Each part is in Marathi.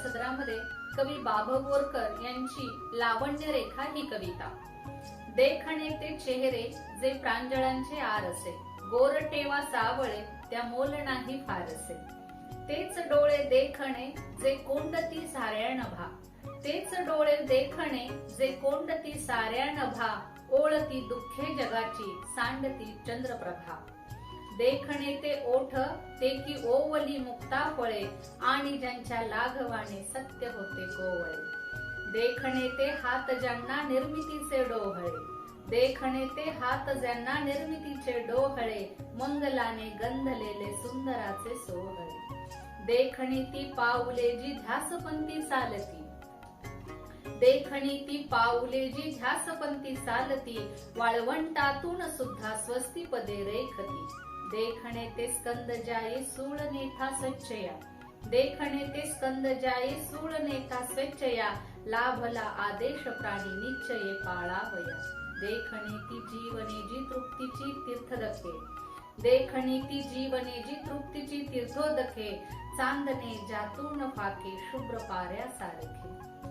सदरामध्ये कवी बाबा बोरकर यांची लावण्य रेखा ही कविता. देखणे ते चेहरे जे प्रांजळांचे आर असे. गोर टेवा सावळे त्या मोल नाही फार असे तेच डोळे देखणे जे कोंडती साऱ्या नभा तेच डोळे देखणे जे कोंडती साऱ्या नभा ओळती दुःखे जगाची सांडती चंद्रप्रभा. देखणे ते ओठ ते की ओवली मुक्ता फळे आणि ज्यांच्या लाघवाने सत्य होते कोवळे देखणे ते हात ज्यांना निर्मितीचे डोहळे. देखणे ते हात ज्यांना निर्मितीचे डोहळे मंगलाने गंधलेले सुंदराचे सोहळे. देखणी ती पाऊले जी ध्यासपंथी चालती. देखणी ती पाऊले जी ध्यासपंथी चालती वाळवंटातून सुद्धा स्वस्ती पदे रेखती. देखणे ते स्कंद जाये सूळ नेथा सच्चया. देखणे ते स्कंद जाये सूळ नेथा स्वच्छया लाभला आदेश प्राणी निश्चये पाळावया. देखणे ती जीवने जी तृप्तीची तीर्थ दखे देखणे ती जीवने जी तृप्तीची तीर्थोदके चांदणे जातून फाके शुभ्र पाऱ्या सारखे.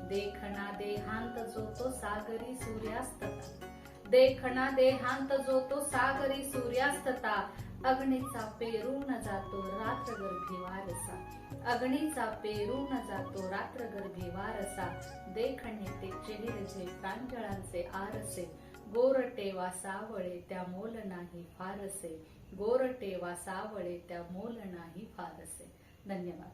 देखणा देहांत जो तो सागरी सूर्यास्तता. देखणा देहांत जो तो सागरी सूर्यास्तता. अग्नीचा पेरून जातो रात्रगर्भी वारसा. अग्नीचा पेरून जातो रात्रगर्भी वारसा. देखणे ते चेहरे प्रांजळांचे आरसे. गोरटे सावळे त्या मोल नाही फारसे. गोरटे सावळे त्या मोल नाही फारसे. धन्यवाद.